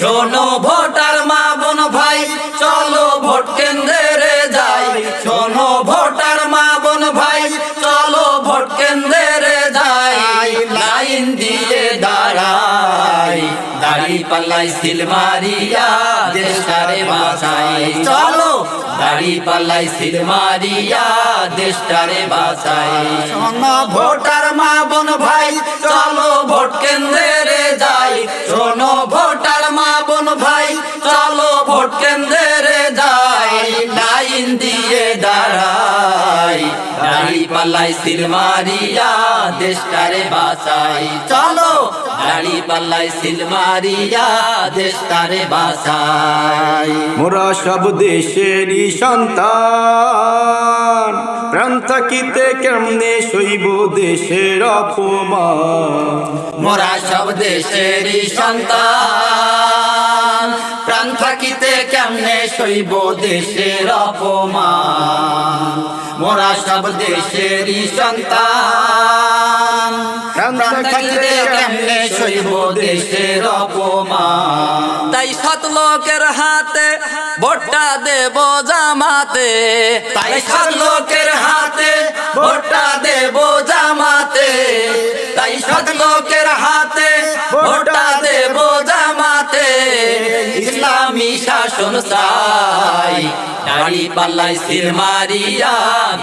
শোনো ভোটার মা বোন ভাই, চলো ভোট কেন্দ্রে যাই। শোনো ভোটার মা বোন ভাই, চলো ভোট কেন্দ্রে যাই। লাইন দিয়ে দাঁড়াই, দাড়ি পাল্লাই সিল মারিয়া দেশটারে বাঁচাই। চলো দাড়ি পাল্লাই সিল মারিয়া দেশটারে বাঁচাই। শোনো ভোটার মা বোন ভাই, চলো পাল্লাই সিল মারিয়া দেশটারে বাঁচাই। চলো দাড়ি পাল্লাই সিল মারিয়া দেশটারে বাঁচাই। মোরা সব দেশেরই সন্তান। প্রাণ থাকিতে কেমনে শৈব দেশের অপমান? মোরা সব দেশেরই সন্তান। প্রাণ থাকিতে কেমনে শৈব দেশের অপমান? মোরা সব দেশেরই সন্তান। প্রাণ কেমনে শৈব দেশের অপমান? তাই সত লোকের হাতে ভোটটা দেব জামাতে। তাই সত লোকের হাতে ভোটটা দেব জামাতে। তাই সত লোকের হাতে ভোটটা দেব জামাতে। ইসলামী শাসন চাই। দাড়ি পাল্লাই সির মারিয়া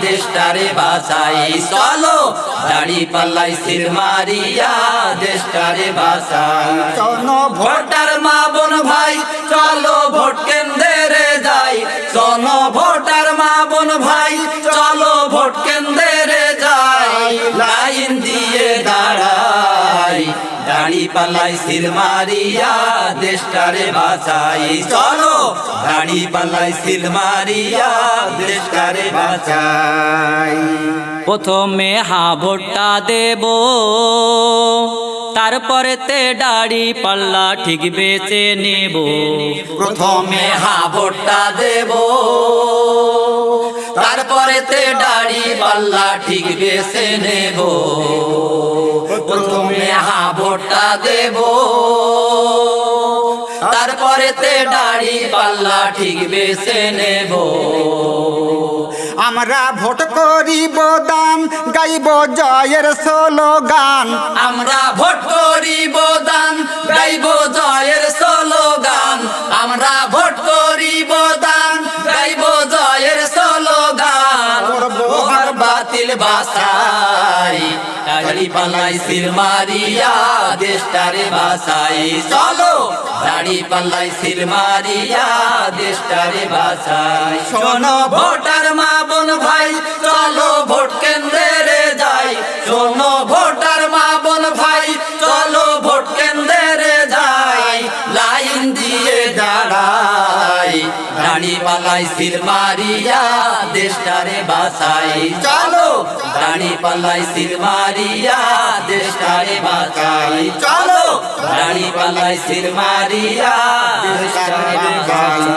দেশটারে বাঁচাই। চলো, দাড়ি পাল্লাই সির মারিয়া দেশটারে বাঁচাই। চলো ভোটার মা বোন ভাই, চলো ভোট কেন্দ্রে যাই। চলো ভোটার মা বোন ভাই, চলো ভোট কেন্দ্রে যাই। লাইন দিয়ে দাঁড়াই, দাড়ি পাল্লাই সির মারিয়া দেশটারে বাঁচাই। চলো দাড়ি পাল্লাই সির মারিয়া দেশটারে বাঁচাই। প্রথমে হা ভোটটা দেব তারপরেতে দাড়ি পাল্লা ঠিক বেছে নেব। প্রথমে হা ভোটটা দেব তারপরেতে দাড়ি পাল্লা ঠিক বেছে নেব। প্রথমে হা ভোটটা দেব তারপরেতে দাড়ি পাল্লা ঠিক বেছে নেব। আমরা ভোট করিব দান গাইব জয়ের স্লোগান। আমরা ভোট করিব দান গাইব জয়ের বাতিল বাসাই দাড়ি পাল্লাই মারিয়া দেশটারে বাসাই চলো দাড়ি পাল্লাই মারিয়া দেশটারে বাসাই শোনো ভোটার মা বোন ভাই, চলো ভোট দাড়ি পাল্লাই সির মারিয়া, দেশটারে বাসাই চলো দাড়ি পাল্লাই সির মারিয়া, দেশটারে বাসাই চলো দাড়ি পাল্লাই সির মারিয়া, দেশটারে বাসাই